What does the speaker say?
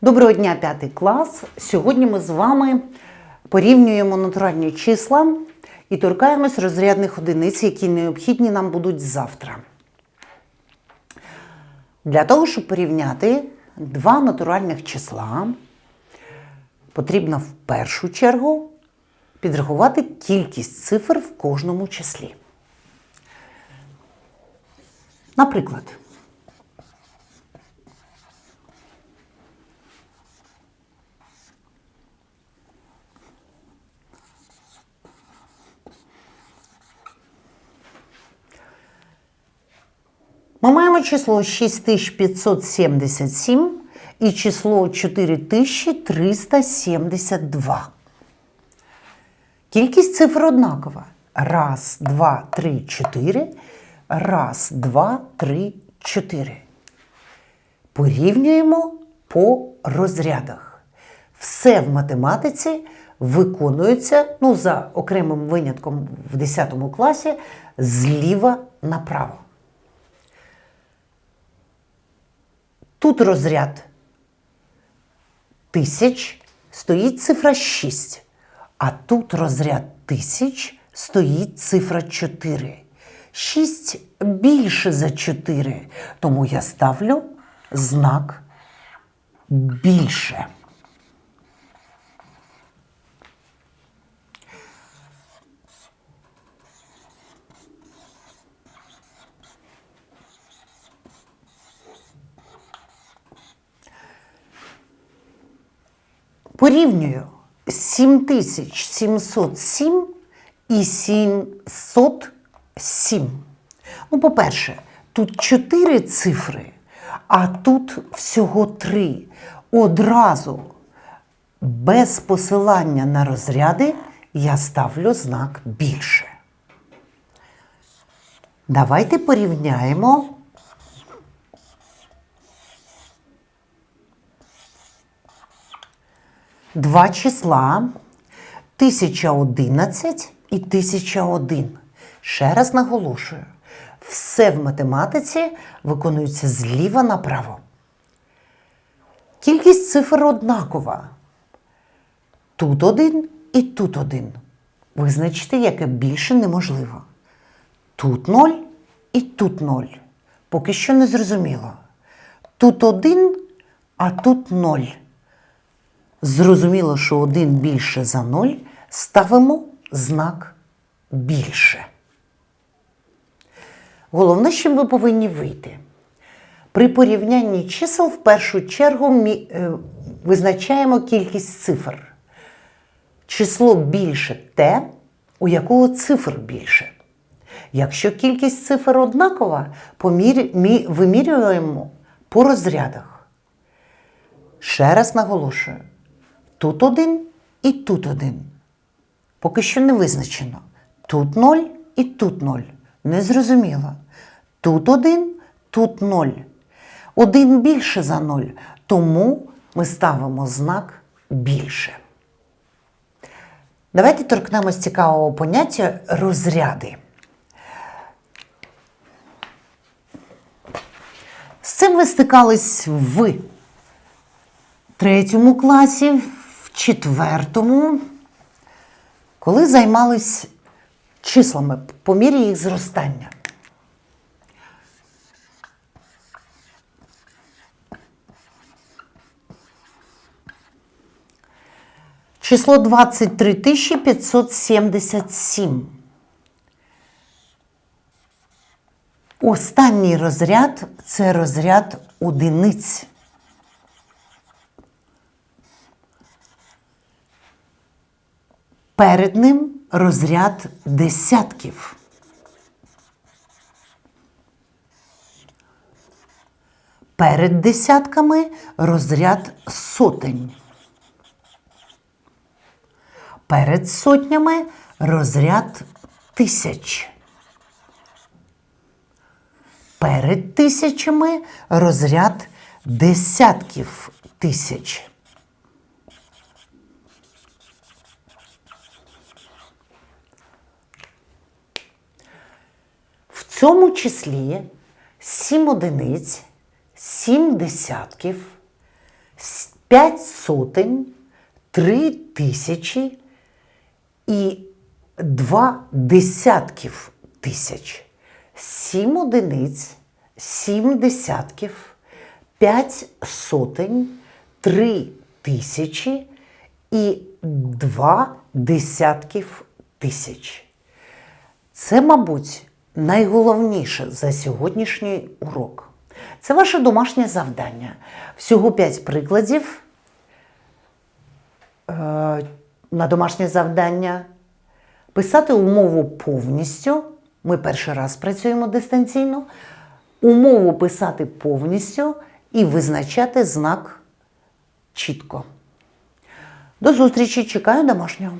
Доброго дня, п'ятий клас. Сьогодні ми з вами порівнюємо натуральні числа і торкаємось розрядних одиниць, які необхідні нам будуть завтра. Для того, щоб порівняти два натуральних числа, потрібно в першу чергу підрахувати кількість цифр в кожному числі. Наприклад, Ми маємо число 6577 і число 4372. Кількість цифр однакова. Раз, два, три, чотири. Раз, два, три, чотири. Порівнюємо по розрядах. Все в математиці виконується, ну, за окремим винятком в 10 класі, зліва направо. Тут розряд тисяч стоїть цифра 6, а тут розряд тисяч стоїть цифра 4. 6 більше за 4, тому я ставлю знак більше. Порівнюю 7707 і 707. Ну, по-перше, тут 4 цифри, а тут всього 3. Одразу без посилання на розряди я ставлю знак більше. Давайте порівняємо два числа 1011 і 1001. Ще раз наголошую, все в математиці виконується зліва направо. Кількість цифр однакова. Тут один і тут один. Визначити, яке більше неможливо. Тут ноль і тут ноль. Поки що не зрозуміло. Тут один, а тут ноль. Зрозуміло, що один більше за 0, ставимо знак більше. Головне, з чим ви повинні вийти. При порівнянні чисел в першу чергу мі- е, визначаємо кількість цифр. Число більше те, у якого цифр більше. Якщо кількість цифр однакова, помір... мі- вимірюємо по розрядах. Ще раз наголошую: тут один і тут один. Поки що не визначено. Тут ноль і тут ноль. Незрозуміло. Тут один, тут ноль. Один більше за ноль, тому ми ставимо знак більше. Давайте торкнемось цікавого поняття розряди. З цим ви стикались в третьому класі, четвертому, коли займались числами по мірі їх зростання. Число 23 577. Останній розряд це розряд одиниць. Перед ним розряд десятків. Перед десятками розряд сотень. Перед сотнями розряд тисяч. Перед тисячами розряд десятків тисяч. Цьому числі 7 одиниць, 7 десятків, 5 сотень, 3 тисячі і 2 десятків тисяч. 7 одиниць, 7 десятків, 5 сотень, 3 тисячі і 2 десятків тисяч. Це, мабуть, найголовніше за сьогоднішній урок. Це ваше домашнє завдання. Всього 5 прикладів е, на домашнє завдання. Писати умову повністю. Ми перший раз працюємо дистанційно. Умову писати повністю і визначати знак чітко. До зустрічі, чекаю домашнього.